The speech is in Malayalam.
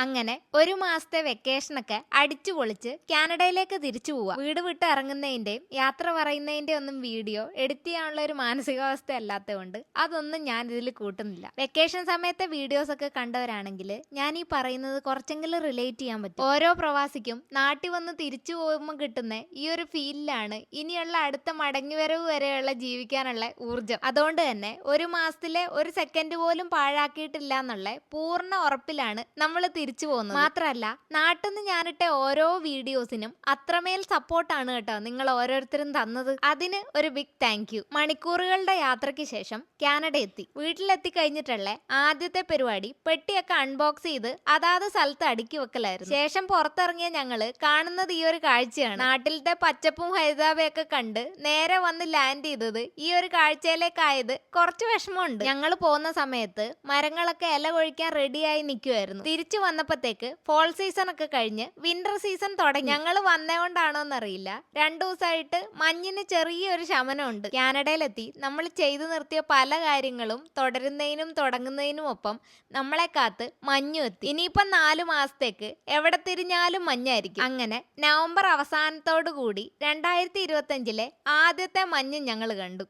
അങ്ങനെ ഒരു മാസത്തെ വെക്കേഷനൊക്കെ അടിച്ചു പൊളിച്ച് കാനഡയിലേക്ക് തിരിച്ചു പോവാ. വീട് വിട്ട് ഇറങ്ങുന്നതിന്റെയും യാത്ര പറയുന്നതിന്റെ ഒന്നും വീഡിയോ എഡിറ്റ് ചെയ്യാനുള്ള ഒരു മാനസികാവസ്ഥ അല്ലാത്തതുകൊണ്ട് അതൊന്നും ഞാൻ ഇതിൽ കൂട്ടുന്നില്ല. വെക്കേഷൻ സമയത്തെ വീഡിയോസ് ഒക്കെ കണ്ടവരാണെങ്കിൽ ഞാൻ ഈ പറയുന്നത് കുറച്ചെങ്കിലും റിലേറ്റ് ചെയ്യാൻ പറ്റും. ഓരോ പ്രവാസിക്കും നാട്ടിൽ വന്ന് തിരിച്ചു പോകുമ്പോൾ കിട്ടുന്ന ഈ ഒരു ഫീലിലാണ് ഇനിയുള്ള അടുത്ത മടങ്ങിവരവ് വരെയുള്ള ജീവിക്കാനുള്ള ഊർജം അതുകൊണ്ട് തന്നെ ഒരു മാസത്തിലെ ഒരു സെക്കൻഡ് പോലും പാഴാക്കിയിട്ടില്ല എന്നുള്ള പൂർണ ഉറപ്പിലാണ് നമ്മൾ തിരിച്ചു പോകുന്നത്. മാത്രമല്ല നാട്ടിൽ നിന്ന് ഞാനിട്ട ഓരോ വീഡിയോസിനും അത്രമേൽ സപ്പോർട്ടാണ് കേട്ടോ നിങ്ങൾ ഓരോരുത്തരും തന്നത്. അതിന് ഒരു ബിഗ് താങ്ക് യു മണിക്കൂറുകളുടെ യാത്രയ്ക്ക് ശേഷം കാനഡ എത്തി. വീട്ടിലെത്തി കഴിഞ്ഞിട്ടുള്ള ആദ്യത്തെ പരിപാടി? പെട്ടിയൊക്കെ അൺബോക്സ് ചെയ്ത് അതാത് സ്ഥലത്ത് അടുക്കി വെക്കലായിരുന്നു. ശേഷം പുറത്തിറങ്ങിയ ഞങ്ങൾ കാണുന്നത് ഈ ഒരു കാഴ്ചയാണ്. നാട്ടിലത്തെ പച്ചപ്പും ഹരിതാപയൊക്കെ കണ്ട് നേരെ വന്ന് ലാൻഡ് ചെയ്തത് ഈ ഒരു കാഴ്ചയിലേക്കായത് കുറച്ച് വിഷമമുണ്ട്. ഞങ്ങൾ പോകുന്ന സമയത്ത് മരങ്ങളൊക്കെ ഇല കൊഴിക്കാൻ റെഡിയായി നിൽക്കുമായിരുന്നു തിരിച്ചു വന്നപ്പോഴത്തേക്ക് ഫോൾ സീസൺ ഒക്കെ കഴിഞ്ഞ് വിന്റർ സീസൺ തുടങ്ങി. ഞങ്ങൾ വന്നതുകൊണ്ടാണോ എന്നറിയില്ല രണ്ടു ദിവസമായിട്ട് മഞ്ഞിന് ചെറിയൊരു ശമനമുണ്ട്. കാനഡയിലെത്തി. നമ്മൾ ചെയ്തു നിർത്തിയ പല കാര്യങ്ങളും തുടരുന്നതിനും തുടങ്ങുന്നതിനും ഒപ്പം നമ്മളെ കാത്ത് മഞ്ഞും എത്തി. ഇനിയിപ്പം നാലു മാസത്തേക്ക് എവിടെ തിരിഞ്ഞാലും മഞ്ഞായിരിക്കും. അങ്ങനെ നവംബർ അവസാനത്തോടു കൂടി രണ്ടായിരത്തി ഇരുപത്തഞ്ചിലെ ആദ്യത്തെ മഞ്ഞ് ഞങ്ങൾ കണ്ടു.